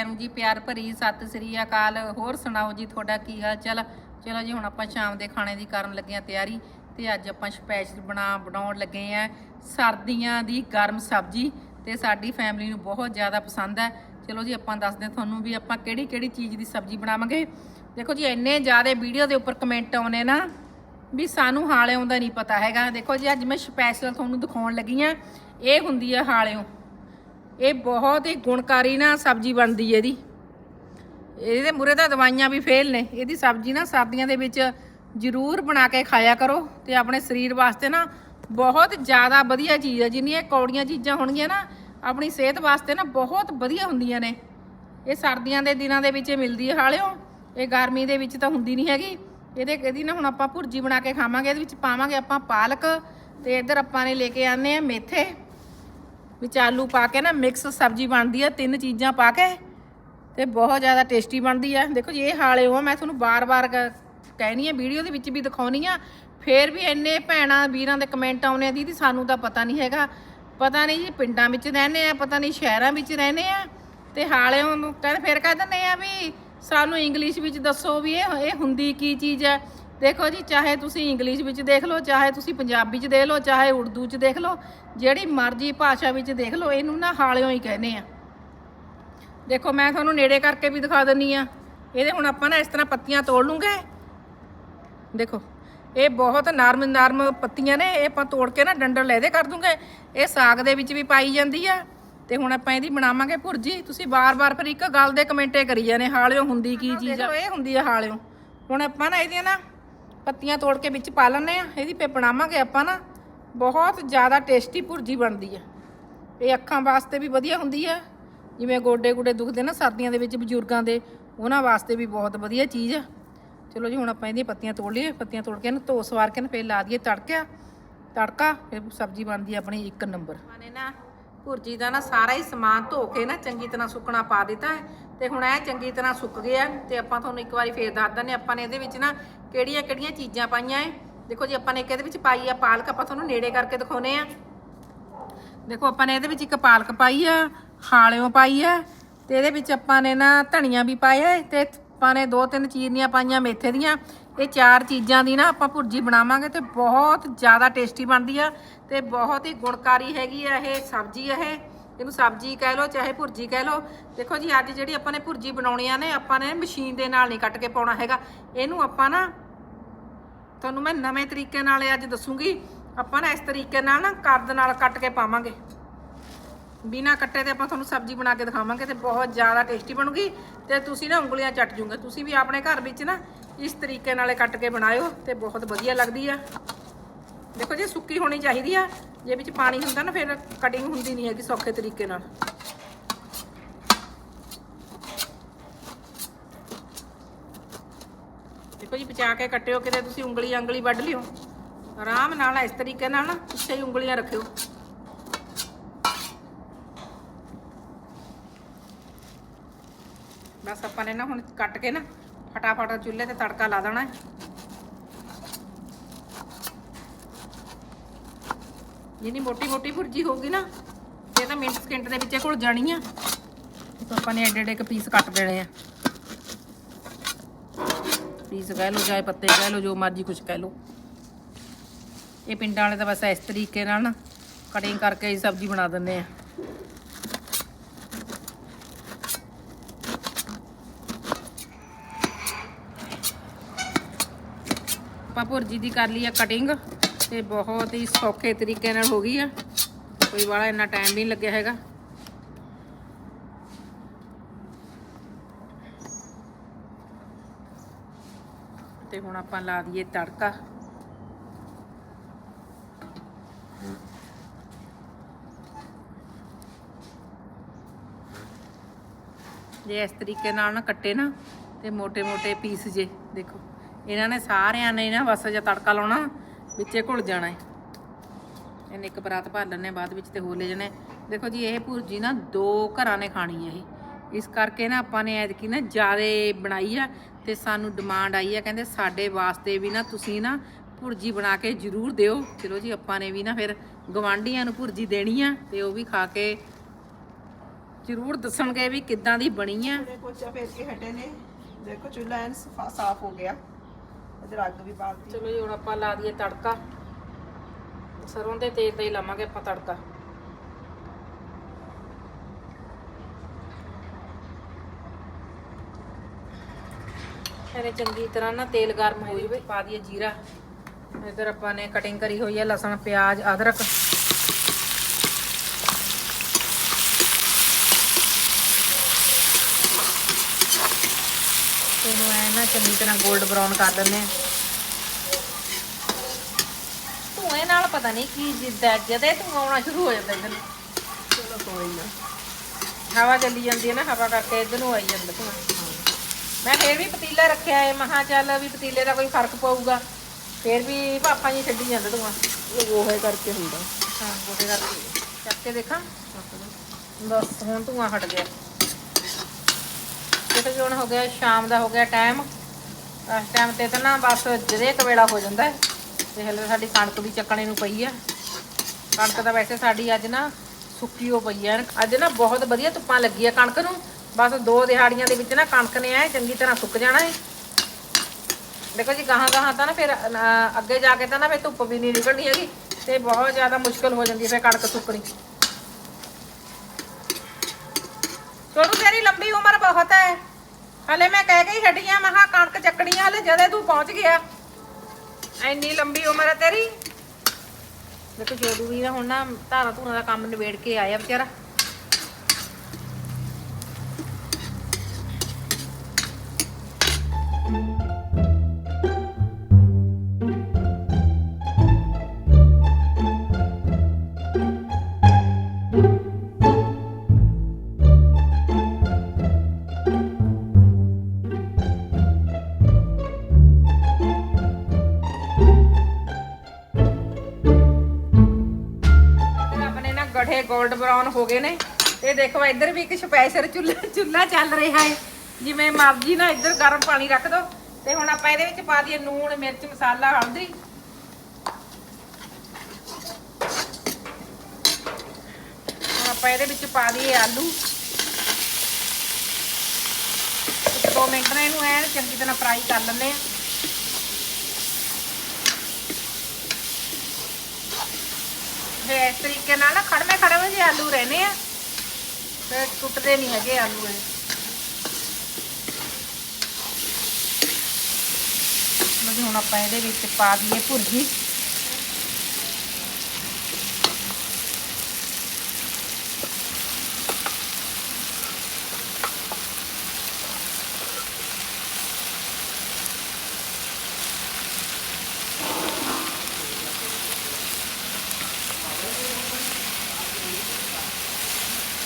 ਸਾਰਿਆਂ ਨੂੰ ਜੀ, ਪਿਆਰ ਭਰੀ ਸਤਿ ਸ੍ਰੀ ਅਕਾਲ। ਹੋਰ ਸੁਣਾਓ ਜੀ, ਤੁਹਾਡਾ ਕੀ ਹਾਲ ਚਾਲ? ਚਲੋ ਜੀ, ਹੁਣ ਆਪਾਂ ਸ਼ਾਮ ਦੇ ਖਾਣੇ ਦੀ ਕਰਨ ਲੱਗੇ ਆ ਤਿਆਰੀ ਤੇ ਅੱਜ ਆਪਾਂ ਸਪੈਸ਼ਲ ਬਣਾ, ਬਣਾਉਣ ਲੱਗੇ ਆ ਸਰਦੀਆਂ ਦੀ ਗਰਮ ਸਬਜ਼ੀ ਤੇ ਸਾਡੀ ਫੈਮਿਲੀ ਨੂੰ ਬਹੁਤ ਜ਼ਿਆਦਾ ਪਸੰਦ ਹੈ। ਚਲੋ ਜੀ, ਆਪਾਂ ਦੱਸਦੇ ਹਾਂ ਤੁਹਾਨੂੰ ਵੀ ਆਪਾਂ ਕਿਹੜੀ ਕਿਹੜੀ ਚੀਜ਼ ਦੀ ਸਬਜ਼ੀ ਬਣਾਵਾਂਗੇ। ਦੇਖੋ ਜੀ, ਇੰਨੇ ਜ਼ਿਆਦਾ ਵੀਡੀਓ ਦੇ ਉੱਪਰ ਕਮੈਂਟ ਆਉਨੇ ਨਾ ਵੀ ਸਾਨੂੰ ਹਾਲਿਓਂ ਦਾ ਨਹੀਂ ਪਤਾ ਹੈਗਾ। ਦੇਖੋ ਜੀ, ਅੱਜ ਮੈਂ ਸਪੈਸ਼ਲ ਤੁਹਾਨੂੰ ਦਿਖਾਉਣ ਲੱਗੀ ਆ ਇਹ ਹੁੰਦੀ ਆ ਹਾਲਿਓਂ। ਇਹ ਬਹੁਤ ਹੀ ਗੁਣਕਾਰੀ ਨਾ ਸਬਜ਼ੀ ਬਣਦੀ ਹੈ ਇਹਦੀ। ਇਹਦੇ ਮੂਰੇ ਤਾਂ ਦਵਾਈਆਂ ਵੀ ਫੇਲ ਨੇ। ਇਹਦੀ ਸਬਜ਼ੀ ਨਾ ਸਰਦੀਆਂ ਦੇ ਵਿੱਚ ਜ਼ਰੂਰ ਬਣਾ ਕੇ ਖਾਇਆ ਕਰੋ ਤੇ ਆਪਣੇ ਸਰੀਰ ਵਾਸਤੇ ਨਾ ਬਹੁਤ ਜ਼ਿਆਦਾ ਵਧੀਆ ਚੀਜ਼ ਹੈ। ਜਿੰਨੀਆਂ ਕੌੜੀਆਂ ਚੀਜ਼ਾਂ ਹੋਣਗੀਆਂ ਨਾ, ਆਪਣੀ ਸਿਹਤ ਵਾਸਤੇ ਨਾ ਬਹੁਤ ਵਧੀਆ ਹੁੰਦੀਆਂ ਨੇ। ਇਹ ਸਰਦੀਆਂ ਦੇ ਦਿਨਾਂ ਦੇ ਵਿੱਚ ਇਹ ਮਿਲਦੀ ਹੈ। ਹਾਲਿਓ, ਇਹ ਗਰਮੀ ਦੇ ਵਿੱਚ ਤਾਂ ਹੁੰਦੀ ਨਹੀਂ ਹੈਗੀ। ਇਹਦੇ, ਇਹਦੀ ਨਾ ਹੁਣ ਆਪਾਂ ਭੁਰਜੀ ਬਣਾ ਕੇ ਖਾਵਾਂਗੇ, ਇਹਦੇ ਵਿੱਚ ਪਾਵਾਂਗੇ ਆਪਾਂ ਪਾਲਕ ਤੇ ਇੱਧਰ ਆਪਾਂ ਨੇ ਲੈ ਕੇ ਆਨੇ ਆ ਮੇਥੇ। ਵਿੱਚ ਆਲੂ ਪਾ ਕੇ ਨਾ ਮਿਕਸ ਸਬਜ਼ੀ ਬਣਦੀ ਆ, ਤਿੰਨ ਚੀਜ਼ਾਂ ਪਾ ਕੇ ਤੇ ਬਹੁਤ ਜ਼ਿਆਦਾ ਟੇਸਟੀ ਬਣਦੀ ਆ। ਦੇਖੋ ਜੀ, ਇਹ ਹਾਲੇ ਉਹ ਮੈਂ ਤੁਹਾਨੂੰ ਬਾਰ-ਬਾਰ ਕਹਿਣੀ ਆ, ਵੀਡੀਓ ਦੇ ਵਿੱਚ ਵੀ ਦਿਖਾਉਣੀ ਆ। ਫੇਰ ਵੀ ਇੰਨੇ ਭੈਣਾਂ ਵੀਰਾਂ ਦੇ ਕਮੈਂਟ ਆਉਨੇ ਆ, ਦੀਦੀ ਸਾਨੂੰ ਤਾਂ ਪਤਾ ਨਹੀਂ ਹੈਗਾ। ਪਤਾ ਨਹੀਂ ਜੀ, ਪਿੰਡਾਂ ਵਿੱਚ ਰਹਿੰਦੇ ਆ, ਪਤਾ ਨਹੀਂ ਸ਼ਹਿਰਾਂ ਵਿੱਚ ਰਹਿੰਦੇ ਆ। ਤੇ ਹਾਲੇ ਉਹਨੂੰ ਕਹਿੰਦੇ ਫੇਰ ਕਹਿ ਦਿੰਦੇ ਆ ਵੀ ਸਾਨੂੰ ਇੰਗਲਿਸ਼ ਵਿੱਚ ਦੱਸੋ ਵੀ ਇਹ ਇਹ ਹੁੰਦੀ ਕੀ ਚੀਜ਼ ਹੈ ਦੇਖੋ ਜੀ ਚਾਹੇ ਤੁਸੀਂ ਇੰਗਲਿਸ਼ ਵਿੱਚ ਦੇਖ ਲਓ ਚਾਹੇ ਤੁਸੀਂ ਪੰਜਾਬੀ 'ਚ ਦੇਖ ਲਓ ਚਾਹੇ ਉਰਦੂ 'ਚ ਦੇਖ ਲਓ ਜਿਹੜੀ ਮਰਜ਼ੀ ਭਾਸ਼ਾ ਵਿੱਚ ਦੇਖ ਲਓ ਇਹਨੂੰ ਨਾ ਹਾਲਿਓਂ ਹੀ ਕਹਿੰਦੇ ਆ। ਦੇਖੋ ਮੈਂ ਤੁਹਾਨੂੰ ਨੇੜੇ ਕਰਕੇ ਵੀ ਦਿਖਾ ਦਿੰਨੀ ਆ। ਇਹਦੇ ਹੁਣ ਆਪਾਂ ਨਾ ਇਸ ਤਰ੍ਹਾਂ ਪੱਤੀਆਂ ਤੋੜ ਲੂੰਗੇ। ਦੇਖੋ ਇਹ ਬਹੁਤ ਨਰਮ ਨਰਮ ਪੱਤੀਆਂ ਨੇ ਇਹ ਆਪਾਂ ਤੋੜ ਕੇ ਨਾ ਡੰਡਲ ਲੈਦੇ ਕਰ ਦੂੰਗੇ। ਇਹ ਸਾਗ ਦੇ ਵਿੱਚ ਵੀ ਪਾਈ ਜਾਂਦੀ ਆ। ਤੇ ਹੁਣ ਆਪਾਂ ਇਹਦੀ ਬਣਾਵਾਂਗੇ ਭੁਰਜੀ। ਤੁਸੀਂ ਬਾਰ-ਬਾਰ ਫਿਰ ਇੱਕ ਗੱਲ ਦੇ ਕਮੈਂਟੇ ਕਰੀ ਜਾਂਦੇ ਹਾਲਿਓ ਹੁੰਦੀ ਕੀ ਚੀਜ਼ ਆ। ਇਹ ਹੁੰਦੀ ਆ ਹਾਲਿਓ। ਹੁਣ ਆਪਾਂ ਨਾ ਇਹਦੀਆਂ ਨਾ ਪੱਤੀਆਂ ਤੋੜ ਕੇ ਵਿੱਚ ਪਾ ਲੈਣੇ ਆ ਇਹਦੀ ਪੇ ਬਣਾਵਾਂਗੇ ਆਪਾਂ ਨਾ। ਬਹੁਤ ਜ਼ਿਆਦਾ ਟੇਸਟੀ ਭੁਰਜੀ ਬਣਦੀ ਆ। ਇਹ ਅੱਖਾਂ ਵਾਸਤੇ ਵੀ ਵਧੀਆ ਹੁੰਦੀ ਆ। ਜਿਵੇਂ ਗੋਡੇ ਗੁੱਡੇ ਦੁਖਦੇ ਨਾ ਸਰਦੀਆਂ ਦੇ ਵਿੱਚ ਬਜ਼ੁਰਗਾਂ ਦੇ, ਉਹਨਾਂ ਵਾਸਤੇ ਵੀ ਬਹੁਤ ਵਧੀਆ ਚੀਜ਼ ਆ। ਚਲੋ ਜੀ, ਹੁਣ ਆਪਾਂ ਇਹਦੀਆਂ ਪੱਤੀਆਂ ਤੋੜ ਲਈਏ। ਪੱਤੀਆਂ ਤੋੜ ਕੇ ਇਹਨੂੰ ਧੋ ਸਵਾਰ ਕੇ ਨਾ ਫੇਰ ਲਾ ਦਈਏ ਤੜਕਿਆ ਤੜਕਾ, ਫਿਰ ਸਬਜ਼ੀ ਬਣਦੀ ਆਪਣੀ ਇੱਕ ਨੰਬਰ। ਮਾਨੇ ਨਾ ਭੁਰਜੀ ਦਾ ਨਾ ਸਾਰਾ ਹੀ ਸਮਾਨ ਧੋ ਕੇ ਨਾ ਚੰਗੀ ਤਰ੍ਹਾਂ ਸੁੱਕਣਾ ਪਾ ਦਿੱਤਾ ਹੈ। ਤੇ ਹੁਣ ਇਹ ਚੰਗੀ ਤਰ੍ਹਾਂ ਸੁੱਕ ਗਿਆ ਤੇ ਆਪਾਂ ਤੁਹਾਨੂੰ ਇੱਕ ਵਾਰੀ ਫੇਰ ਦੱਸ ਦਿੰਦੇ ਆਪਾਂ ਨੇ ਇਹਦੇ ਵਿੱਚ ਨਾ ਕਿਹੜੀਆਂ ਕਿਹੜੀਆਂ ਚੀਜ਼ਾਂ ਪਾਈਆਂ ਹੈ। ਦੇਖੋ ਜੀ, ਆਪਾਂ ਨੇ ਇੱਕ ਇਹਦੇ ਵਿੱਚ ਪਾਈ ਆ ਪਾਲਕ, ਆਪਾਂ ਤੁਹਾਨੂੰ ਨੇੜੇ ਕਰਕੇ ਦਿਖਾਉਨੇ ਆ ਦੇਖੋ, ਆਪਾਂ ਨੇ ਇਹਦੇ ਵਿੱਚ ਇੱਕ ਪਾਲਕ ਪਾਈ ਆ, ਹਾਲਿਓ ਪਾਈ ਆ, ਤੇ ਇਹਦੇ ਵਿੱਚ ਆਪਾਂ ਨੇ ਨਾ ਧਨੀਆ ਵੀ ਪਾਇਆ ਹੈ, ਤੇ ਆਪਾਂ ਨੇ ਦੋ ਤਿੰਨ ਚੀਰਨੀਆਂ ਪਾਈਆਂ ਮੇਥੇ ਦੀਆਂ। ਇਹ ਚਾਰ ਚੀਜ਼ਾਂ ਦੀ ਨਾ ਆਪਾਂ ਭੁਰਜੀ ਬਣਾਵਾਂਗੇ ਤੇ ਬਹੁਤ ਜ਼ਿਆਦਾ ਟੇਸਟੀ ਬਣਦੀ ਆ ਤੇ ਬਹੁਤ ਹੀ ਗੁਣਕਾਰੀ ਹੈਗੀ ਆ ਇਹ ਸਬਜ਼ੀ ਇਹ। ਇਹਨੂੰ ਸਬਜ਼ੀ ਕਹਿ ਲਓ, ਚਾਹੇ ਭੁਰਜੀ ਕਹਿ ਲਓ। ਦੇਖੋ ਜੀ, ਅੱਜ ਜਿਹੜੀ ਆਪਾਂ ਨੇ ਭੁਰਜੀ ਬਣਾਉਣੀਆਂ ਨੇ, ਆਪਾਂ ਨੇ ਮਸ਼ੀਨ ਦੇ ਨਾਲ ਨਹੀਂ ਕੱਟ ਕੇ ਪਾਉਣਾ ਹੈਗਾ। ਇਹਨੂੰ ਆਪਾਂ ਨਾ, ਤੁਹਾਨੂੰ ਮੈਂ ਨਵੇਂ ਤਰੀਕੇ ਨਾਲ ਅੱਜ ਦੱਸੂਗੀ। ਆਪਾਂ ਨਾ ਇਸ ਤਰੀਕੇ ਨਾਲ ਨਾ ਕਰਦ ਨਾਲ ਕੱਟ ਕੇ ਪਾਵਾਂਗੇ। ਬਿਨਾ ਕੱਟੇ ਤੇ ਆਪਾਂ ਤੁਹਾਨੂੰ ਸਬਜ਼ੀ ਬਣਾ ਕੇ ਦਿਖਾਵਾਂਗੇ ਤੇ ਬਹੁਤ ਜ਼ਿਆਦਾ ਟੇਸਟੀ ਬਣੂਗੀ ਤੇ ਤੁਸੀਂ ਨਾ ਉਂਗਲੀਆਂ ਚੱਟ ਜੂਗੇ। ਤੁਸੀਂ ਵੀ ਆਪਣੇ ਘਰ ਵਿੱਚ ਨਾ ਇਸ ਤਰੀਕੇ ਨਾਲ ਕੱਟ ਕੇ ਬਣਾਇਓ ਤੇ ਬਹੁਤ ਵਧੀਆ ਲੱਗਦੀ ਆ। ਦੇਖੋ ਜੀ, ਸੁੱਕੀ ਹੋਣੀ ਚਾਹੀਦੀ ਆ। ਜੇ ਵਿੱਚ ਪਾਣੀ ਹੁੰਦਾ ਨਾ, ਫਿਰ ਕਟਿੰਗ ਹੁੰਦੀ ਨਹੀਂ ਹੈਗੀ ਸੌਖੇ ਤਰੀਕੇ ਨਾਲ। ਦੇਖੋ ਜੀ ਬਚਾ ਕੇ ਕੱਟਿਓ, ਕਿਤੇ ਤੁਸੀਂ ਉਂਗਲੀ ਅੰਗਲੀ ਵੱਢ ਲਿਓ। ਆਰਾਮ ਨਾਲ ਇਸ ਤਰੀਕੇ ਨਾਲ ਨਾ ਪਿੱਛੇ ਹੀ ਉਂਗਲੀਆਂ ਰੱਖਿਓ। ਬਸ ਆਪਾਂ ਨੇ ਨਾ ਹੁਣ ਕੱਟ ਕੇ ਨਾ ਫਟਾਫਟ ਚੁੱਲ੍ਹੇ ਤੇ ਤੜਕਾ ਲਾ ਦੇਣਾ ਜਿੰਨੀ ਮੋਟੀ ਮੋਟੀ ਭੁਰਜੀ ਹੋਊਗੀ ਨਾ, ਇਹ ਤਾਂ ਮਿੰਟ ਸਕਿੰਟ ਦੇ ਵਿੱਚ ਘੁਲ ਜਾਣੀ ਆ। ਤਾਂ ਆਪਾਂ ਨੇ ਐਡੇ ਐਡੇ ਇੱਕ ਪੀਸ ਕੱਟ ਦੇਣੇ ਆ। ਪੀਸ ਕਹਿ ਲਓ, ਚਾਹੇ ਪੱਤੇ ਕਹਿ ਲਓ, ਜੋ ਮਰਜ਼ੀ ਕੁਝ ਕਹਿ ਲਓ। ਇਹ ਪਿੰਡਾਂ ਵਾਲੇ ਤਾਂ ਬਸ ਇਸ ਤਰੀਕੇ ਨਾਲ ਨਾ ਕਟਿੰਗ ਕਰਕੇ ਹੀ ਸਬਜ਼ੀ ਬਣਾ ਦਿੰਦੇ ਆ। ਆਪਾਂ ਭੁਰਜੀ ਦੀ ਕਰ ਲਈ ਆ ਕਟਿੰਗ ਤੇ ਬਹੁਤ ਹੀ ਸੌਖੇ ਤਰੀਕੇ ਨਾਲ ਹੋ ਗਈ ਆ। ਕੋਈ ਵਾਲਾ ਇੰਨਾ ਟਾਈਮ ਨਹੀਂ ਲੱਗਿਆ ਹੈਗਾ। ਤੇ ਹੁਣ ਆਪਾਂ ਲਾ ਦਈਏ ਤੜਕਾ। ਜੇ ਇਸ ਤਰੀਕੇ ਨਾਲ ਨਾ ਕੱਟੇ ਨਾ, ਤੇ ਮੋٹے ਮੋٹے ਪੀਸ ਜੇ, ਦੇਖੋ। ਇਹਨਾਂ ਨੇ ਸਾਰਿਆਂ ਨੇ ਨਾ ਬਸ ਜੇ ਤੜਕਾ ਲਾਉਣਾ, ਵਿੱਚੇ ਘੁਲ ਜਾਣਾ ਹੈ ਇਹਨੇ ਇੱਕ ਬਰਾਤ ਭਰ ਲੈਣੇ ਬਾਅਦ ਵਿੱਚ ਤੇ ਹੋ ਲੈ ਜਾਣੇ। ਦੇਖੋ ਜੀ, ਇਹ ਭੁਰਜੀ ਨਾ ਦੋ ਘਰਾਂ ਨੇ ਖਾਣੀ ਹੈ ਇਹ। ਇਸ ਕਰਕੇ ਨਾ ਆਪਾਂ ਨੇ ਐਤਕੀ ਨਾ ਜਿਆਦੇ ਬਣਾਈ ਆ ਤੇ ਸਾਨੂੰ ਡਿਮਾਂਡ ਆਈ ਆ। ਕਹਿੰਦੇ ਸਾਡੇ ਵਾਸਤੇ ਵੀ ਨਾ ਤੁਸੀਂ ਨਾ ਭੁਰਜੀ ਬਣਾ ਕੇ ਜ਼ਰੂਰ ਦਿਓ। ਚਲੋ ਜੀ, ਆਪਾਂ ਨੇ ਵੀ ਨਾ ਫਿਰ ਗਵਾਂਢੀਆਂ ਨੂੰ ਭੁਰਜੀ ਦੇਣੀ ਆ ਤੇ ਉਹ ਵੀ ਖਾ ਕੇ ਜ਼ਰੂਰ ਦੱਸਣਗੇ ਵੀ ਕਿੱਦਾਂ ਦੀ ਬਣੀ ਆ। ਉਹਨੇ ਪੋਚਾ ਫੇਰ ਕੇ ਹਟੇ ਨੇ। ਦੇਖੋ, ਚੁੱਲ੍ਹਾ ਐਨ ਸਾਫ਼ ਹੋ ਗਿਆ। ਇਧਰ ਅੱਗ ਵੀ ਬਾਲਤੀ ਚਲੋ ਜੀ, ਹੁਣ ਆਪਾਂ ਲਾ ਦਈਏ ਤੜਕਾ। ਸਰੋਂ ਦੇ ਤੇਲ ਤੇ ਹੀ ਲਾਵਾਂਗੇ ਆਪਾਂ ਤੜਕਾ। ਇਹਨੇ ਚੰਗੀ ਤਰ੍ਹਾਂ ਨਾ ਤੇਲ ਗਰਮ ਹੋ ਜਾਵੇ, ਪਾ ਦਈਏ ਜੀਰਾ। ਇਧਰ ਆਪਾਂ ਨੇ ਕਟਿੰਗ ਕਰੀ ਹੋਈ ਹੈ ਲਸਣ, ਪਿਆਜ਼, ਅਦਰਕ। ਇਹਨੂੰ ਐ ਨਾ ਚੰਗੀ ਤਰ੍ਹਾਂ 골ਡ ਬਰਾਊਨ ਕਰ ਦਿੰਦੇ ਆ। ਧੂਏ ਨਾਲ ਪਤਾ ਨਹੀਂ ਕੀ ਜਿੱਦਾਂ ਜਦੇ ਧੂਆ ਆਉਣਾ ਸ਼ੁਰੂ ਹੋ ਜਾਂਦਾ ਇਧਰ। ਚਲੋ ਕੋਈ ਨਾ। ਹਵਾ ਚੱਲੀ ਜਾਂਦੀ ਹੈ ਨਾ ਹਵਾ ਕਰਕੇ ਇਧਰ ਨੂੰ ਆਈ ਜਾਂਦਾ ਧੂਆ ਮੈਂ ਫੇਰ ਵੀ ਪਤੀਲਾ ਰੱਖਿਆ ਹੈ ਮਹਾ ਚੱਲ ਵੀ ਪਤੀਲੇ ਦਾ ਕੋਈ ਫ਼ਰਕ ਪਊਗਾ। ਫੇਰ ਵੀ ਪਾਪਾ ਜੀ ਛੱਡੀ ਜਾਂਦਾ ਧੂਆ ਇਹ ਗੋਹੇ ਕਰਕੇ ਹੁੰਦਾ। ਹਾਂ ਗੋਡੇ ਕਰਕੇ। ਚੱਕ ਕੇ ਦੇਖਾਂ। ਬਸ ਹੁਣ ਧੂਆ ਹਟ ਗਿਆ। ਕਿਤੇ ਹੁਣ ਹੋ ਗਿਆ, ਸ਼ਾਮ ਦਾ ਹੋ ਗਿਆ ਟਾਈਮ ਇਸ ਟਾਈਮ ਤੇ ਤਾਂ ਨਾ ਬਸ ਜਦੇ ਕੁ ਹੋ ਜਾਂਦਾ ਹੈ। ਤੇ ਹਲੇ ਸਾਡੀ ਕਣਕ ਵੀ ਚੱਕਣੇ ਨੂੰ ਪਈ ਆ। ਕਣਕ ਤਾਂ ਵੈਸੇ ਸਾਡੀ ਅੱਜ ਨਾ ਸੁੱਕੀ ਹੋ ਪਈ ਆ। ਅੱਜ ਨਾ ਬਹੁਤ ਵਧੀਆ ਧੁੱਪਾਂ ਲੱਗੀ ਆ ਕਣਕ ਨੂੰ। ਬਸ ਦੋ ਦਿਹਾੜੀਆਂ ਦੇ ਵਿੱਚ ਨਾ ਕਣਕ ਨੇ ਐ ਚੰਗੀ ਤਰ੍ਹਾਂ ਸੁੱਕ ਜਾਣਾ ਹੈ ਦੇਖੋ ਜੀ, ਗਾਹਾਂ ਗਾਹਾਂ ਤਾਂ ਨਾ ਫਿਰ ਅੱਗੇ ਜਾ ਕੇ ਤਾਂ ਨਾ ਫਿਰ ਧੁੱਪ ਵੀ ਨਹੀਂ ਨਿਕਲਣੀ ਹੈਗੀ। ਤੇ ਬਹੁਤ ਜ਼ਿਆਦਾ ਮੁਸ਼ਕਲ ਹੋ ਜਾਂਦੀ ਹੈ ਫਿਰ ਕਣਕ ਸੁੱਕਣੀ। ਛੋਟੂ, ਤੇਰੀ ਲੰਬੀ ਉਮਰ ਬਹੁਤ ਹੈ। ਹਲੇ ਮੈਂ ਕਹਿ ਕੇ ਹੀ ਹਟੀ ਆ ਮਹਾ ਕਣਕ ਚੱਕਣੀ ਆ ਹਲੇ ਜਦੇ ਤੂੰ ਪਹੁੰਚ ਗਿਆ। ਐਨੀ ਲੰਬੀ ਉਮਰ ਹੈ ਤੇਰੀ? ਦੇਖੋ ਛੋਟੂ ਵੀ ਨਾ ਹੁਣ ਨਾ ਧਾਰਾ ਧੂਰਾ ਦਾ ਕੰਮ ਨਿਬੇੜ ਕੇ ਆਇਆ ਵਿਚਾਰਾ। 골ਡ ਬਰਾਊਨ ਹੋ ਗਏ ਨੇ। ਤੇ ਦੇਖੋ, ਇੱਧਰ ਵੀ ਇੱਕ ਸਪੈਸ਼ਲ ਚੁੱਲ੍ਹਾ ਚੁੱਲ੍ਹਾ ਚੱਲ ਰਿਹਾ ਹੈ ਜਿਵੇਂ ਮਰਜ਼ੀ ਨਾ ਇੱਧਰ ਗਰਮ ਪਾਣੀ ਰੱਖ ਦੋ। ਤੇ ਹੁਣ ਆਪਾਂ ਇਹਦੇ ਵਿੱਚ ਪਾ ਦਈਏ ਨੂਣ, ਮਿਰਚ, ਮਸਾਲਾ, ਹਲਦੀ। ਆਪਾਂ ਇਹਦੇ ਵਿੱਚ ਪਾ ਦਈਏ ਆਲੂ। ਦੋ ਮਿੰਟ ਨਾਲ ਇਹਨੂੰ ਐਨ ਚੰਗੀ ਤਰ੍ਹਾਂ ਫਰਾਈ ਕਰ ਲੈਂਦੇ ਆ। ਤੇ ਇਸ ਤਰੀਕੇ ਨਾਲ ਨਾ ਖੜਵੇਂ ਖੜਵੇਂ ਜੇ ਆਲੂ ਰਹਿਣੇ ਆ। ਤੇ ਟੁੱਟਦੇ ਨਹੀਂ ਹੈਗੇ ਆਲੂ ਇਹ। ਹੁਣ ਆਪਾਂ ਇਹਦੇ ਵਿੱਚ ਪਾ ਦਈਏ ਭੁਰਜੀ।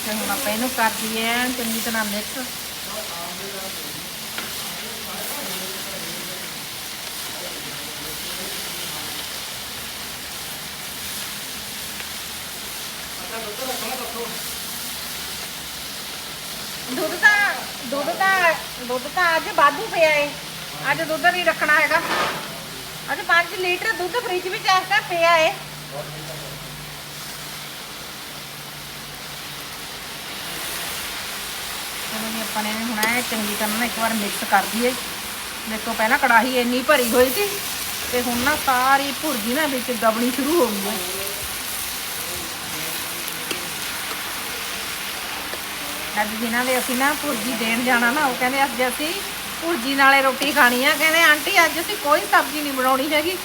ਤੇ ਹੁਣ ਆਪਾਂ ਇਹਨੂੰ ਕਰ ਦਈਏ ਚੰਗੀ ਤਰ੍ਹਾਂ ਮਿਕਸ ਦੁੱਧ ਤਾਂ ਦੁੱਧ ਤਾਂ ਦੁੱਧ ਤਾਂ ਅੱਜ ਵਾਧੂ ਪਿਆ ਏ। ਅੱਜ ਦੁੱਧ ਨਹੀਂ ਰੱਖਣਾ ਹੈਗਾ। ਅੱਜ 5 ਲੀਟਰ ਦੁੱਧ ਫ੍ਰਿਜ ਵਿੱਚ ਇਸ ਪਿਆ ਏ। ਚਲੋ ਜੀ ਆਪਾਂ ਨੇ ਹੁਣ ਇਹ ਚੰਗੀ ਤਰ੍ਹਾਂ ਨਾ ਇੱਕ ਵਾਰ ਮਿਕਸ ਕਰ ਦਈਏ। ਦੇਖੋ ਪਹਿਲਾਂ ਕੜਾਹੀ ਇੰਨੀ ਭਰੀ ਹੋਈ ਸੀ ਤੇ ਹੁਣ ਨਾ ਸਾਰੀ ਭੁਰਜੀ ਨਾ ਵਿੱਚ ਦਬਣੀ ਸ਼ੁਰੂ ਹੋ ਗਈ ਹੈ। ਅੱਜ ਜਿਨ੍ਹਾਂ ਦੇ ਅਸੀਂ ਨਾ ਭੁਰਜੀ ਦੇਣ ਜਾਣਾ ਨਾ ਉਹ ਕਹਿੰਦੇ ਅੱਜ ਅਸੀਂ ਭੁਰਜੀ ਨਾਲੇ ਰੋਟੀ ਖਾਣੀ ਆ। ਕਹਿੰਦੇ ਆਂਟੀ ਅੱਜ ਅਸੀਂ ਕੋਈ ਸਬਜ਼ੀ ਨਹੀਂ ਬਣਾਉਣੀ ਹੈਗੀ।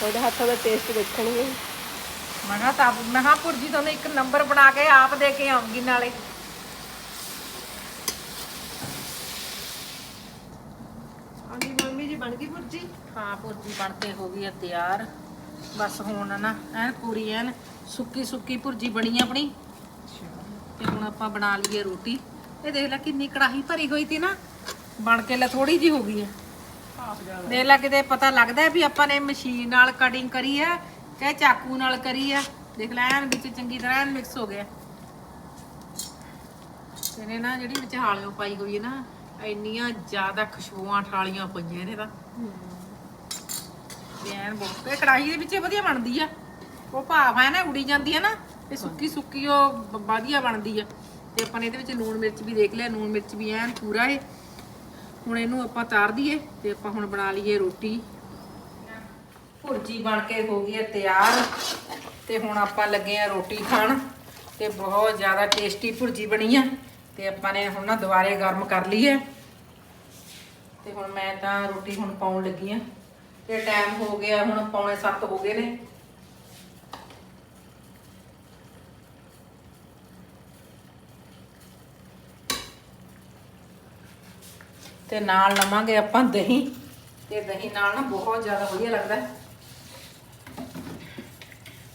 ਤੁਹਾਡੇ ਹੱਥਾਂ ਦਾ ਟੇਸਟ ਦੇਖਣਗੇ। ਮੈਂ ਕਿਹਾ ਸਬ ਮੈਂ ਕਿਹਾ ਭੁਰਜੀ ਤੁਹਾਨੂੰ ਇੱਕ ਨੰਬਰ ਬਣਾ ਕੇ ਆਪ ਦੇ ਕੇ ਆਉਂਗੀ ਨਾਲੇ। ਹਾਂਜੀ, ਮੰਮੀ ਜੀ ਬਣ ਗਈ ਭੁਰਜੀ? ਹਾਂ, ਭੁਰਜੀ ਬਣ ਕੇ ਹੋ ਗਈ ਹੈ ਤਿਆਰ। ਬਸ ਹੁਣ ਨਾ, ਐਨ ਪੂਰੀ ਐਨ ਸੁੱਕੀ ਸੁੱਕੀ ਭੁਰਜੀ ਬਣੀ ਆਪਣੀ। ਤੇ ਹੁਣ ਆਪਾਂ ਬਣਾ ਲਈਏ ਰੋਟੀ। ਇਹ ਦੇਖ ਲੈ ਕਿੰਨੀ ਕੜਾਹੀ ਭਰੀ ਹੋਈ ਸੀ ਨਾ। ਬਣ ਕੇ ਲੈ ਥੋੜੀ ਜੀ ਹੋ ਗਈ ਹੈ ਦੇਖ ਲੈ ਕਿਤੇ ਪਤਾ ਲੱਗਦਾ ਵੀ ਆਪਾਂ ਨੇ ਮਸ਼ੀਨ ਨਾਲ ਕਟਿੰਗ ਕਰੀ ਹੈ ਚਾਹੇ ਚਾਕੂ ਨਾਲ ਕਰੀ ਆ। ਦੇਖ ਲੈ, ਐਨ ਵਿੱਚ ਚੰਗੀ ਤਰ੍ਹਾਂ ਮਿਕਸ ਹੋ ਗਿਆ। ਇਹਨੇ ਨਾ ਜਿਹੜੀ ਵਿੱਚ ਹਾਲਿਓ ਪਾਈ ਹੋਈ ਹੈ ਨਾ ਇੰਨੀਆਂ ਜ਼ਿਆਦਾ ਖੁਸ਼ਬੂਆਂ ਠਾਲੀਆਂ ਪਈਆਂ ਇਹਨੇ ਤਾਂ। ਐਨ ਬਹੁਤ ਇਹ ਕੜਾਹੀ ਦੇ ਵਿੱਚ ਹੀ ਵਧੀਆ ਬਣਦੀ ਆ। ਉਹ ਭਾਵ ਹੈ ਨਾ, ਉੜੀ ਜਾਂਦੀ ਹੈ ਨਾ, ਤੇ ਸੁੱਕੀ ਸੁੱਕੀ ਉਹ ਬ- ਵਧੀਆ ਬਣਦੀ ਆ। ਤੇ ਆਪਾਂ ਨੇ ਇਹਦੇ ਵਿੱਚ ਲੂਣ ਮਿਰਚ ਵੀ ਦੇਖ ਲਿਆ, ਲੂਣ ਮਿਰਚ ਵੀ ਐਨ ਪੂਰਾ ਏ। ਹੁਣ ਇਹਨੂੰ ਆਪਾਂ ਤਾਰ ਦਈਏ, ਤੇ ਆਪਾਂ ਹੁਣ ਬਣਾ ਲਈਏ ਰੋਟੀ। ਭੁਰਜੀ ਬਣ ਕੇ ਹੋ ਗਈ ਹੈ ਤਿਆਰ। ਤੇ ਹੁਣ ਆਪਾਂ ਲੱਗੇ ਆ ਰੋਟੀ ਖਾਣ, ਤੇ ਬਹੁਤ ਜ਼ਿਆਦਾ ਟੇਸਟੀ ਭੁਰਜੀ ਬਣੀ ਆ। ਤੇ ਆਪਾਂ ਨੇ ਹੁਣ ਨਾ ਦੁਬਾਰੇ ਗਰਮ ਕਰ ਲਈ ਹੈ। ਤੇ ਹੁਣ ਮੈਂ ਤਾਂ ਰੋਟੀ ਹੁਣ ਪਾਉਣ ਲੱਗੀ ਆ ਤੇ ਟਾਈਮ ਹੋ ਗਿਆ, ਹੁਣ ਪੌਣੇ 7 ਹੋ ਗਏ ਨੇ। ਤੇ ਨਾਲ ਲਵਾਂਗੇ ਆਪਾਂ ਦਹੀਂ। ਤੇ ਦਹੀਂ ਨਾਲ ਨਾ ਬਹੁਤ ਜ਼ਿਆਦਾ ਵਧੀਆ ਲੱਗਦਾ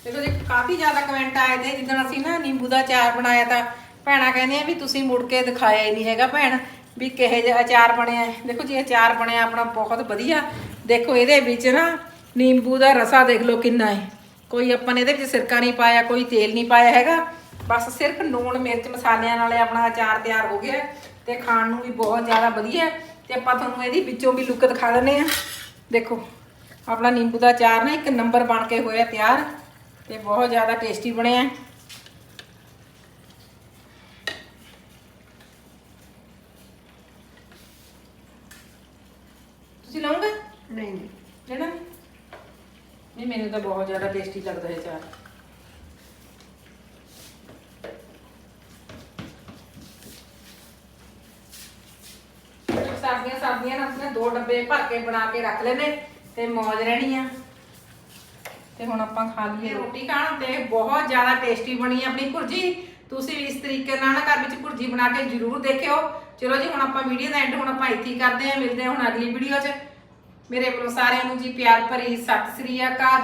ਦੇਖੋ ਜੀ, ਕਾਫੀ ਜ਼ਿਆਦਾ ਕਮੈਂਟ ਆਏ ਨੇ। ਜਿੱਦਣ ਅਸੀਂ ਨਾ ਨਿੰਬੂ ਦਾ ਚਾਰ ਬਣਾਇਆ ਤਾਂ ਭੈਣਾਂ ਕਹਿੰਦੀਆਂ ਵੀ ਤੁਸੀਂ ਮੁੜ ਕੇ ਦਿਖਾਇਆ ਹੀ ਨਹੀਂ ਹੈਗਾ ਭੈਣ, ਵੀ ਕਿਹੇ ਜਿਹਾ ਅਚਾਰ ਬਣਿਆ ਹੈ। ਦੇਖੋ ਜੀ ਅਚਾਰ ਬਣਿਆ ਆਪਣਾ ਬਹੁਤ ਵਧੀਆ। ਦੇਖੋ ਇਹਦੇ ਵਿੱਚ ਨਾ ਨਿੰਬੂ ਦਾ ਰਸਾ ਦੇਖ ਲਓ ਕਿੰਨਾ ਹੈ। ਕੋਈ ਆਪਾਂ ਨੇ ਇਹਦੇ ਵਿੱਚ ਸਿਰਕਾ ਨਹੀਂ ਪਾਇਆ, ਕੋਈ ਤੇਲ ਨਹੀਂ ਪਾਇਆ ਹੈਗਾ। ਬਸ ਸਿਰਫ ਲੂਣ, ਮਿਰਚ, ਮਸਾਲਿਆਂ ਨਾਲੇ ਆਪਣਾ ਅਚਾਰ ਤਿਆਰ ਹੋ ਗਿਆ ਹੈ ਤੇ ਖਾਣ ਨੂੰ ਵੀ ਬਹੁਤ ਜ਼ਿਆਦਾ ਵਧੀਆ ਹੈ। ਤੇ ਆਪਾਂ ਤੁਹਾਨੂੰ ਇਹਦੀ ਵਿੱਚੋਂ ਵੀ ਲੁੱਕ ਦਿਖਾ ਦਿੰਦੇ ਆ ਦੇਖੋ, ਆਪਣਾ ਨਿੰਬੂ ਦਾ ਅਚਾਰ ਨਾ ਇੱਕ ਨੰਬਰ ਬਣ ਕੇ ਹੋਇਆ ਤਿਆਰ ਤੇ ਬਹੁਤ ਜ਼ਿਆਦਾ ਟੇਸਟੀ ਬਣਿਆ ਹੈ। ਤੁਸੀਂ ਲਓਗੇ ਨਹੀਂ ਨਹੀਂ। ਲੈਣਾ ਨਹੀਂ ਮੈਨੂੰ ਤਾਂ ਬਹੁਤ ਜ਼ਿਆਦਾ ਟੇਸਟੀ ਲੱਗਦਾ ਹੈ ਅਚਾਰ ਸਰਦੀਆਂ ਸਰਦੀਆਂ ਨਾਲ ਆਪਣੇ ਦੋ ਡੱਬੇ ਭਰ ਕੇ ਬਣਾ ਕੇ ਰੱਖ ਲੈਨੇ ਤੇ ਮੌਜ ਰਹਿਣੀ ਆ। ਤੇ ਹੁਣ ਆਪਾਂ ਖਾ ਲਈਏ ਰੋਟੀ ਖਾਣ ਤੇ ਬਹੁਤ ਜ਼ਿਆਦਾ ਟੇਸਟੀ ਬਣੀ ਆਪਣੀ ਭੁਰਜੀ। ਤੁਸੀਂ ਵੀ ਇਸ ਤਰੀਕੇ ਨਾਲ ਘਰ ਵਿੱਚ ਭੁਰਜੀ ਬਣਾ ਕੇ ਜ਼ਰੂਰ ਦੇਖਿਓ। ਚਲੋ ਜੀ ਹੁਣ ਆਪਾਂ ਵੀਡੀਓ ਦਾ ਐਂਡ ਹੁਣ ਆਪਾਂ ਇੱਥੇ ਹੀ ਕਰਦੇ ਆਂ ਮਿਲਦੇ ਹਾਂ ਹੁਣ ਅਗਲੀ ਵੀਡੀਓ 'ਚ। ਮੇਰੇ ਵੱਲੋਂ ਸਾਰਿਆਂ ਨੂੰ ਜੀ ਪਿਆਰ ਭਰੀ ਸਤਿ ਸ੍ਰੀ ਅਕਾਲ